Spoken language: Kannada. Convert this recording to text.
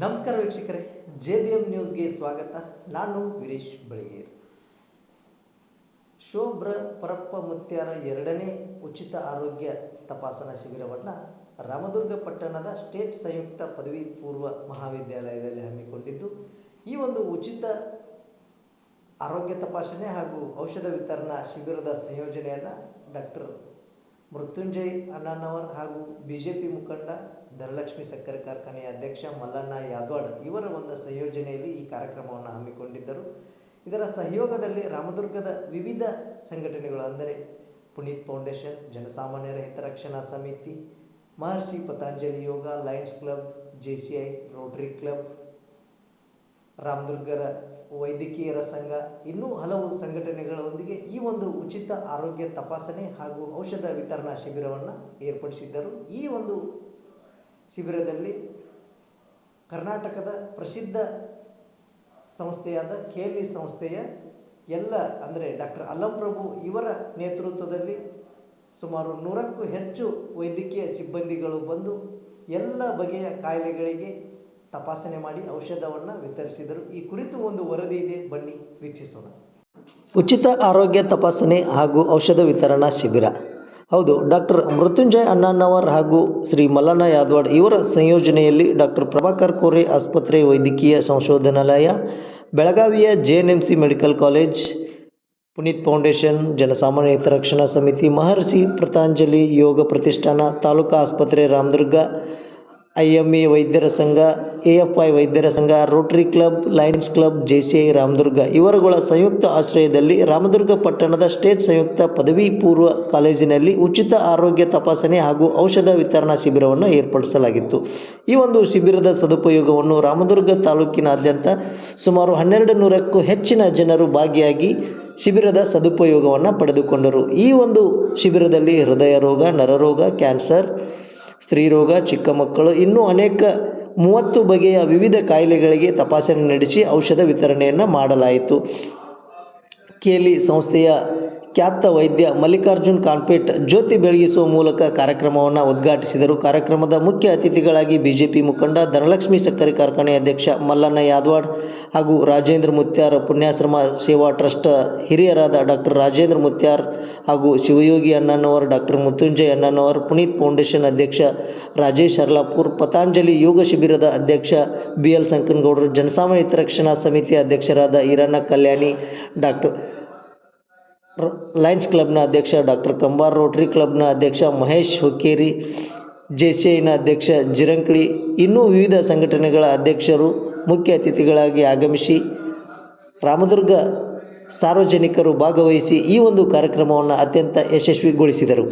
ನಮಸ್ಕಾರ ವೀಕ್ಷಕರೇ, ಜೆ ಬಿ ಎಂ ನ್ಯೂಸ್ಗೆ ಸ್ವಾಗತ. ನಾನು ವೀರೇಶ್ ಬಳಿಗೇರ್. ಶೋಭ್ರ ಪರಪ್ಪ ಮುತ್ಯಾರ ಎರಡನೇ ಉಚಿತ ಆರೋಗ್ಯ ತಪಾಸಣಾ ಶಿಬಿರವನ್ನು ರಾಮದುರ್ಗ ಪಟ್ಟಣದ ಸ್ಟೇಟ್ ಸಂಯುಕ್ತ ಪದವಿ ಪೂರ್ವ ಮಹಾವಿದ್ಯಾಲಯದಲ್ಲಿ ಹಮ್ಮಿಕೊಂಡಿದ್ದು, ಈ ಒಂದು ಉಚಿತ ಆರೋಗ್ಯ ತಪಾಸಣೆ ಹಾಗೂ ಔಷಧ ವಿತರಣಾ ಶಿಬಿರದ ಸಂಯೋಜನೆಯನ್ನು ಡಾಕ್ಟರ್ ಮೃತ್ಯುಂಜಯ್ ಅಣ್ಣನವರ್ ಹಾಗೂ ಬಿ ಜೆ ಪಿ ಮುಖಂಡ ಧನಲಕ್ಷ್ಮಿ ಸಕ್ಕರೆ ಕಾರ್ಖಾನೆಯ ಅಧ್ಯಕ್ಷ ಮಲ್ಲಣ್ಣ ಯಾದವಾಡ್ ಇವರ ಒಂದು ಸಂಯೋಜನೆಯಲ್ಲಿ ಈ ಕಾರ್ಯಕ್ರಮವನ್ನು ಹಮ್ಮಿಕೊಂಡಿದ್ದರು. ಇದರ ಸಹಯೋಗದಲ್ಲಿ ರಾಮದುರ್ಗದ ವಿವಿಧ ಸಂಘಟನೆಗಳು ಅಂದರೆ ಪುನೀತ್ ಫೌಂಡೇಶನ್ ಜನಸಾಮಾನ್ಯರ ಹಿತರಕ್ಷಣಾ ಸಮಿತಿ, Maharshi Patanjali Yoga, Lions Club, J C I, Rotary Club ರಾಮದುರ್ಗರ ವೈದ್ಯಕೀಯರ ಸಂಘ, ಇನ್ನೂ ಹಲವು ಸಂಘಟನೆಗಳೊಂದಿಗೆ ಈ ಒಂದು ಉಚಿತ ಆರೋಗ್ಯ ತಪಾಸಣೆ ಹಾಗೂ ಔಷಧ ವಿತರಣಾ ಶಿಬಿರವನ್ನು ಏರ್ಪಡಿಸಿದ್ದರು. ಈ ಒಂದು ಶಿಬಿರದಲ್ಲಿ ಕರ್ನಾಟಕದ ಪ್ರಸಿದ್ಧ ಸಂಸ್ಥೆಯಾದ ಕೆ ಸಂಸ್ಥೆಯ ಎಲ್ಲ ಅಂದರೆ ಡಾಕ್ಟರ್ ಅಲ್ಲಂ ಪ್ರಭು ಇವರ ನೇತೃತ್ವದಲ್ಲಿ ಸುಮಾರು ನೂರಕ್ಕೂ ಹೆಚ್ಚು ವೈದ್ಯಕೀಯ ಸಿಬ್ಬಂದಿಗಳು ಬಂದು ಎಲ್ಲ ಬಗೆಯ ಕಾಯಿಲೆಗಳಿಗೆ ತಪಾಸಣೆ ಮಾಡಿ ಔಷಧವನ್ನು ವಿತರಿಸಿದರು. ಈ ಕುರಿತು ಒಂದು ವರದಿ ಇದೆ. ಬನ್ನಿ, ವೀಕ್ಷಿಸೋಣ. ಉಚಿತ ಆರೋಗ್ಯ ತಪಾಸಣೆ ಹಾಗೂ ಔಷಧ ವಿತರಣಾ ಶಿಬಿರ. ಹೌದು, ಡಾಕ್ಟರ್ ಮೃತ್ಯುಂಜಯ ಅಣ್ಣನವರ್ ಹಾಗೂ ಶ್ರೀ ಮಲ್ಲಣ್ಣ ಯಾದವಾಡ್ ಇವರ ಸಂಯೋಜನೆಯಲ್ಲಿ ಡಾಕ್ಟರ್ ಪ್ರಭಾಕರ್ ಕೋರೆ ಆಸ್ಪತ್ರೆ ವೈದ್ಯಕೀಯ ಸಂಶೋಧನಾಲಯ, ಬೆಳಗಾವಿಯ J N M C medical college, Puneeth foundation, ಜನಸಾಮಾನ್ಯ ಹಿತರಕ್ಷಣಾ ಸಮಿತಿ, ಮಹರ್ಷಿ ಪ್ರತಾಂಜಲಿ ಯೋಗ ಪ್ರತಿಷ್ಠಾನ, ತಾಲೂಕಾ ಆಸ್ಪತ್ರೆ ರಾಮದುರ್ಗ ಐ ಎಂ ಎ ವೈದ್ಯರ ಸಂಘ, ಎ ಎಫ್ ಐ ವೈದ್ಯರ ಸಂಘ, Rotary Club, Lions Club, J C Ramadurga. ಇವರುಗಳ ಸಂಯುಕ್ತ ಆಶ್ರಯದಲ್ಲಿ ರಾಮದುರ್ಗ ಪಟ್ಟಣದ ಸ್ಟೇಟ್ ಸಂಯುಕ್ತ ಪದವಿ ಪೂರ್ವ ಕಾಲೇಜಿನಲ್ಲಿ ಉಚಿತ ಆರೋಗ್ಯ ತಪಾಸಣೆ ಹಾಗೂ ಔಷಧ ವಿತರಣಾ ಶಿಬಿರವನ್ನು ಏರ್ಪಡಿಸಲಾಗಿತ್ತು. ಈ ಒಂದು ಶಿಬಿರದ ಸದುಪಯೋಗವನ್ನು ರಾಮದುರ್ಗ ತಾಲೂಕಿನಾದ್ಯಂತ ಸುಮಾರು ಹನ್ನೆರಡು ನೂರಕ್ಕೂ ಹೆಚ್ಚಿನ ಜನರು ಭಾಗಿಯಾಗಿ ಶಿಬಿರದ ಸದುಪಯೋಗವನ್ನು ಪಡೆದುಕೊಂಡರು. ಈ ಒಂದು ಶಿಬಿರದಲ್ಲಿ ಹೃದಯ ರೋಗ ನರರೋಗ, ಕ್ಯಾನ್ಸರ್ ಸ್ತ್ರೀರೋಗ ಚಿಕ್ಕ ಮಕ್ಕಳು ಇನ್ನೂ ಅನೇಕ ಮೂವತ್ತು ಬಗೆಯ ವಿವಿಧ ಕಾಯಿಲೆಗಳಿಗೆ ತಪಾಸಣೆ ನಡೆಸಿ ಔಷಧ ವಿತರಣೆಯನ್ನು ಮಾಡಲಾಯಿತು. ಕೇಲಿ ಸಂಸ್ಥೆಯ ಖ್ಯಾತ ವೈದ್ಯ ಮಲ್ಲಿಕಾರ್ಜುನ್ ಕಾನ್ಪೇಟ್ ಜ್ಯೋತಿ ಬೆಳಗಿಸುವ ಮೂಲಕ ಕಾರ್ಯಕ್ರಮವನ್ನು ಉದ್ಘಾಟಿಸಿದರು. ಕಾರ್ಯಕ್ರಮದ ಮುಖ್ಯ ಅತಿಥಿಗಳಾಗಿ ಬಿಜೆಪಿ ಮುಖಂಡ ಧನಲಕ್ಷ್ಮಿ ಸಕ್ಕರೆ ಕಾರ್ಖಾನೆ ಅಧ್ಯಕ್ಷ ಮಲ್ಲಣ್ಣ ಯಾದವಾಡ್ ಹಾಗೂ ರಾಜೇಂದ್ರ ಮುತ್ಯಾರ್ ಪುಣ್ಯಾಶ್ರಮ ಸೇವಾ ಟ್ರಸ್ಟ್ ಹಿರಿಯರಾದ ಡಾಕ್ಟರ್ ರಾಜೇಂದ್ರ ಮುತ್ಯಾರ್ ಹಾಗೂ ಶಿವಯೋಗಿ ಅಣ್ಣನವರ್ ಡಾಕ್ಟರ್ ಮೃತ್ಯುಂಜಯ ಅಣ್ಣನವರ್, ಪುನೀತ್ ಫೌಂಡೇಶನ್ ಅಧ್ಯಕ್ಷ ರಾಜೇಶ್ ಅರ್ಲಾಪುರ್ ಪತಾಂಜಲಿ ಯೋಗ ಶಿಬಿರದ ಅಧ್ಯಕ್ಷ ಬಿ ಎಲ್ ಸಂಕನಗೌಡರು, ಜನಸಾಮಾನ್ಯ ಹಿತರಕ್ಷಣಾ ಸಮಿತಿ ಅಧ್ಯಕ್ಷರಾದ ಈರಣ್ಣ ಕಲ್ಯಾಣಿ ಡಾಕ್ಟರ್ ಲಯನ್ಸ್ ಕ್ಲಬ್ನ ಅಧ್ಯಕ್ಷ ಡಾಕ್ಟರ್ ಕಂಬಾರ್ ರೋಟ್ರಿ ಕ್ಲಬ್ನ ಅಧ್ಯಕ್ಷ ಮಹೇಶ್ ಹುಕ್ಕೇರಿ ಜೆ ಸಿ ಐನ ಅಧ್ಯಕ್ಷ ಜಿರಂಕಳಿ, ಇನ್ನೂ ವಿವಿಧ ಸಂಘಟನೆಗಳ ಅಧ್ಯಕ್ಷರು, ಮುಖ್ಯ ಅತಿಥಿಗಳಾಗಿ ಆಗಮಿಸಿ ರಾಮದುರ್ಗ ಸಾರ್ವಜನಿಕರು ಭಾಗವಹಿಸಿ ಈ ಒಂದು ಕಾರ್ಯಕ್ರಮವನ್ನು ಅತ್ಯಂತ ಯಶಸ್ವಿಗೊಳಿಸಿದರು.